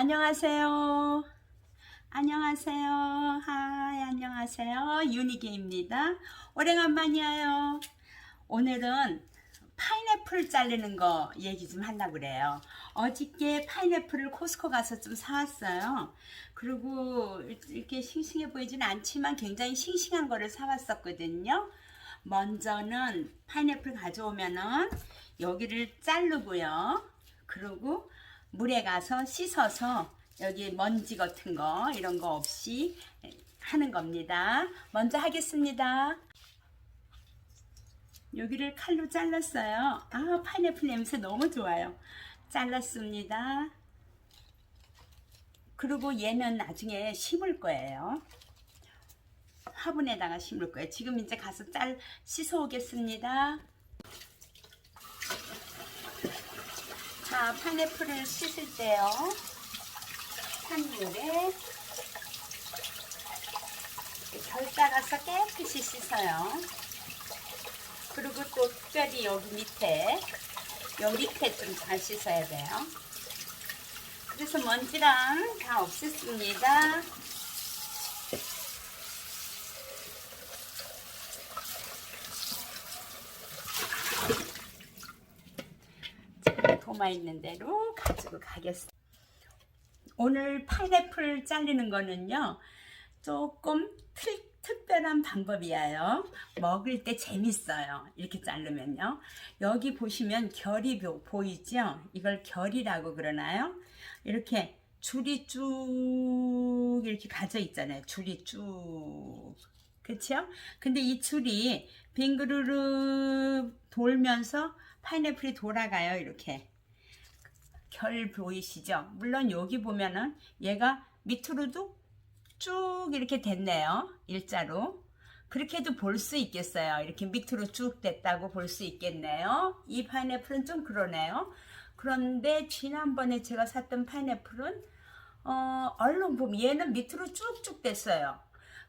안녕하세요. 안녕하세요. 하이, 안녕하세요. 유니게입니다. 오래간만이에요. 오늘은 파인애플 자르는 거 얘기 좀 하려고 그래요. 어저께 파인애플을 코스코 가서 좀 사왔어요. 그리고 이렇게 싱싱해 보이진 않지만 굉장히 싱싱한 거를 사왔었거든요. 먼저는 파인애플 가져오면은 여기를 자르고요. 그리고 물에 가서 씻어서 여기 먼지 같은 거 이런 거 없이 하는 겁니다. 먼저 하겠습니다. 여기를 칼로 잘랐어요. 아, 파인애플 냄새 너무 좋아요. 잘랐습니다. 그리고 얘는 나중에 심을 거예요. 화분에다가 심을 거예요. 지금 이제 가서 잘 씻어 오겠습니다. 자, 파인애플을 씻을 때요. 한물에 결 따라서 깨끗이 씻어요. 그리고 또 특별히 여기 밑에, 여기 밑에 좀 잘 씻어야 돼요. 그래서 먼지랑 다 없앴습니다. 자, 도마 있는 대로 가지고 가겠습니다. 오늘 파인애플 자르는 거는요, 조금 특, 특별한 방법이에요. 먹을 때 재밌어요. 이렇게 자르면요. 여기 보시면 결이 보- 보이죠? 이걸 결이라고 그러나요? 이렇게 줄이 쭉 이렇게 가져 있잖아요. 줄이 쭉. 그쵸? 근데 이 줄이 빙그르르 돌면서 파인애플이 돌아가요. 이렇게. 결 보이시죠? 물론 여기 보면은 얘가 밑으로도 쭉 이렇게 됐네요. 일자로. 그렇게도 볼 수 있겠어요. 이렇게 밑으로 쭉 됐다고 볼 수 있겠네요. 이 파인애플은 좀 그러네요. 그런데 지난번에 제가 샀던 파인애플은 어, 얼른 보면 얘는 밑으로 쭉쭉 됐어요.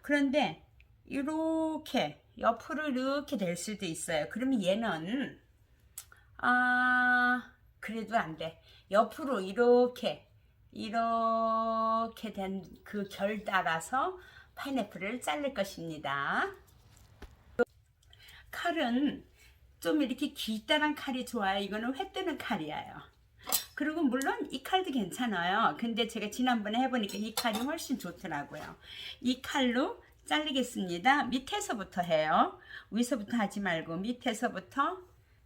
그런데 이렇게 옆으로 이렇게 될 수도 있어요. 그러면 얘는 아 그래도 안 돼. 옆으로 이렇게 이렇게 된 그 결 따라서 파인애플을 자를 것입니다. 칼은 좀 이렇게 길다란 칼이 좋아요. 이거는 회 뜨는 칼이에요. 그리고 물론 이 칼도 괜찮아요. 근데 제가 지난번에 해보니까 이 칼이 훨씬 좋더라고요. 이 칼로 자르겠습니다. 밑에서부터 해요. 위서부터 하지 말고 밑에서부터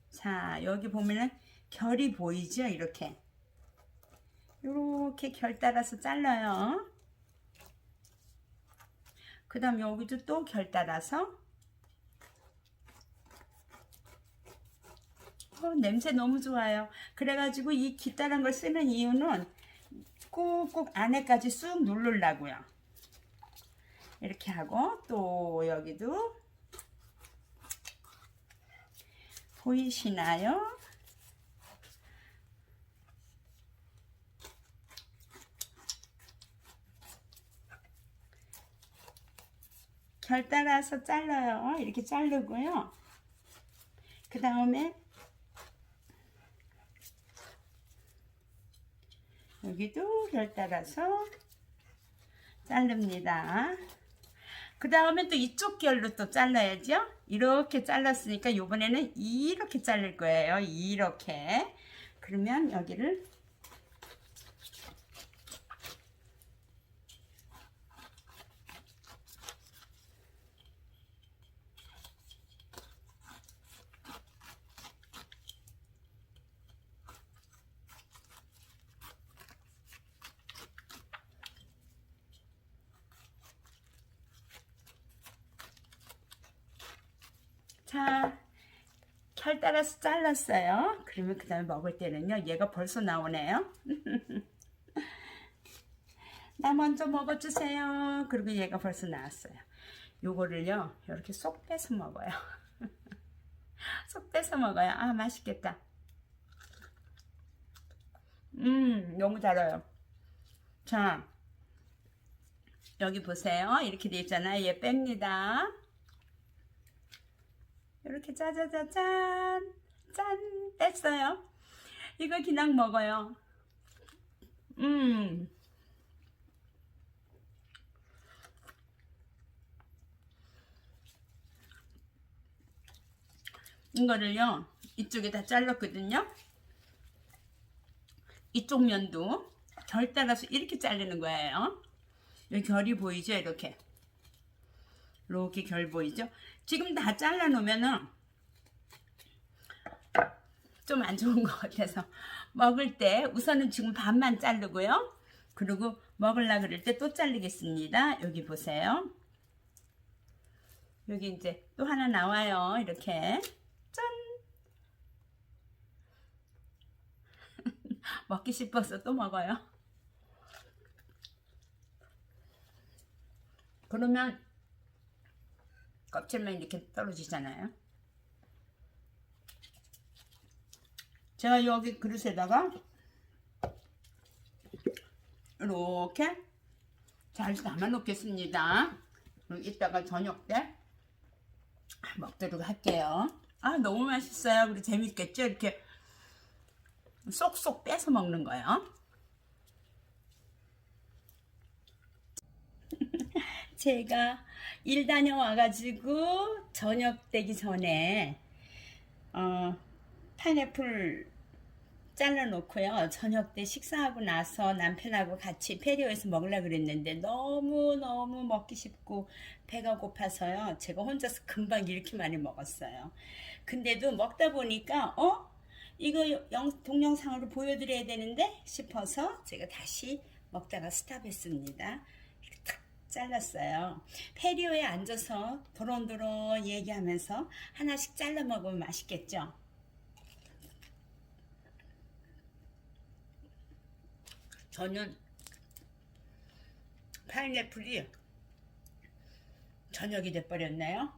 자 여기 보면은 결이 보이죠? 이렇게 이렇게 결 따라서 잘라요. 그 다음 여기도 또 결 따라서 어, 냄새 너무 좋아요. 그래가지고 이 기다란 걸 쓰는 이유는 꾹꾹 안에까지 쑥 누르려고요. 이렇게 하고 또 여기도 보이시나요? 결 따라서 잘라요. 이렇게 자르고요. 그 다음에 여기도 결 따라서 자릅니다. 그 다음에 또 이쪽 결로 또 잘라야죠. 이렇게 잘랐으니까 이번에는 이렇게 자를 거예요. 이렇게. 그러면 여기를 자, 결 따라서 잘랐어요. 그러면 그 다음에 먹을 때는요, 얘가 벌써 나오네요. 나 먼저 먹어주세요. 그리고 얘가 벌써 나왔어요. 요거를요, 이렇게 쏙 빼서 먹어요. 쏙 빼서 먹어요. 아, 맛있겠다. 음, 너무 달아요. 자, 여기 보세요. 이렇게 돼 있잖아요. 얘 뺍니다. 이렇게 짜자자잔. 짠. 뺐어요. 이거 그냥 먹어요. 음. 이거를요 이쪽에 다 잘랐거든요. 이쪽 면도 결 따라서 이렇게 자르는 거예요. 여기 결이 보이죠 이렇게? 이렇게 결 보이죠? 지금 다 잘라 놓으면은 좀 안 좋은 것 같아서 먹을 때 우선은 지금 반만 자르고요. 그리고 먹으려 그럴 때또 자르겠습니다. 여기 보세요. 여기 이제 또 하나 나와요. 이렇게 짠 먹기 싶어서 또 먹어요. 그러면 껍질만 이렇게 떨어지잖아요. 제가 여기 그릇에다가 이렇게 잘 담아 놓겠습니다. 그리고 이따가 저녁 때 먹도록 할게요. 아 너무 맛있어요. 그리고 재밌겠죠? 이렇게 쏙쏙 빼서 먹는 거예요. 제가 일 다녀와가지고 저녁 되기 전에 어, 파인애플 잘라놓고요. 저녁 때 식사하고 나서 남편하고 같이 페리오에서 먹으려고 그랬는데 너무너무 먹기 쉽고 배가 고파서요. 제가 혼자서 금방 이렇게 많이 먹었어요. 근데도 먹다 보니까 어? 이거 영, 동영상으로 보여드려야 되는데 싶어서 제가 다시 먹다가 스탑했습니다. 잘랐어요. 페리오에 앉아서 도론도론 얘기하면서 하나씩 잘라 먹으면 맛있겠죠? 저는 파인애플이 저녁이 돼버렸나요?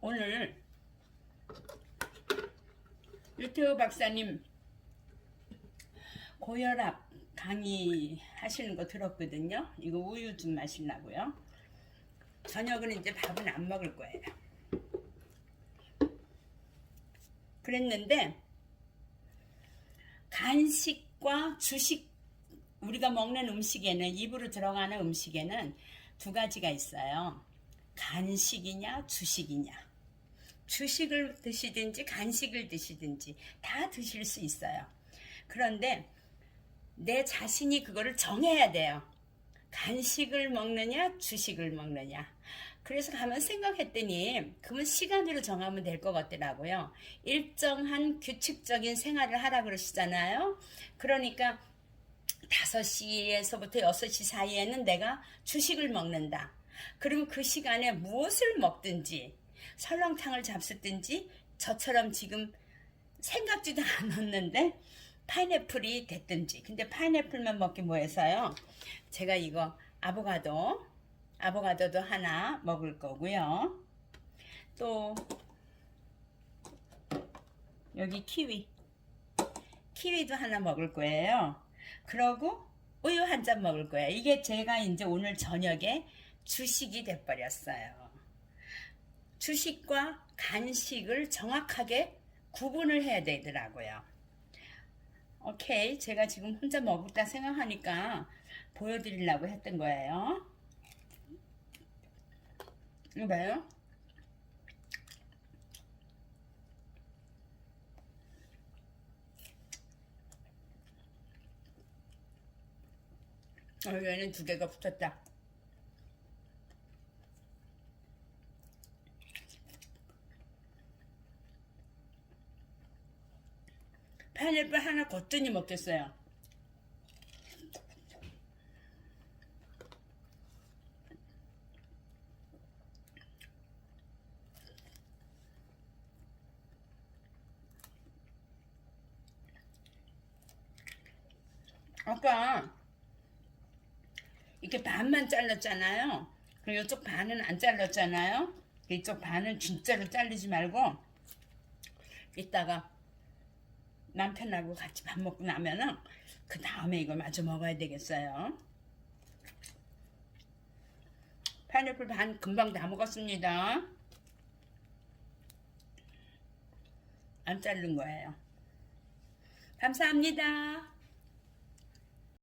오늘 유튜브 박사님 고혈압 강의 하시는 거 들었거든요. 이거 우유 좀 마시려고요. 저녁은 이제 밥은 안 먹을 거예요. 그랬는데 간식과 주식 우리가 먹는 음식에는 입으로 들어가는 음식에는 두 가지가 있어요. 간식이냐 주식이냐. 주식을 드시든지 간식을 드시든지 다 드실 수 있어요. 그런데 내 자신이 그거를 정해야 돼요. 간식을 먹느냐, 주식을 먹느냐. 그래서 가만 생각했더니 그러면 시간으로 정하면 될 것 같더라고요. 일정한 규칙적인 생활을 하라 그러시잖아요. 그러니까 5시에서부터 6시 사이에는 내가 주식을 먹는다. 그러면 그 시간에 무엇을 먹든지 설렁탕을 잡수든지 저처럼 지금 생각지도 않았는데 파인애플이 됐든지. 근데 파인애플만 먹기 뭐해서요? 제가 이거 아보가도 아보가도도 하나 먹을 거고요. 또 여기 키위. 키위도 하나 먹을 거예요. 그러고 우유 한 잔 먹을 거예요. 이게 제가 이제 오늘 저녁에 주식이 돼버렸어요 주식과 간식을 정확하게 구분을 해야 되더라고요. 오케이. 제가 지금 혼자 먹을다 생각하니까 보여드리려고 했던 거예요. 이거 봐요. 어, 얘는 두 개가 붙었다. 파인애플 하나 거뜬히 먹겠어요. 아까 이렇게 반만 잘랐잖아요. 그리고 이쪽 반은 안 잘랐잖아요. 이쪽 반은 진짜로 자르지 말고 이따가 남편하고 같이 밥 먹고 나면은 그 다음에 이거 마저 먹어야 되겠어요. 파인애플 반 금방 다 먹었습니다. 안 자른 거예요. 감사합니다.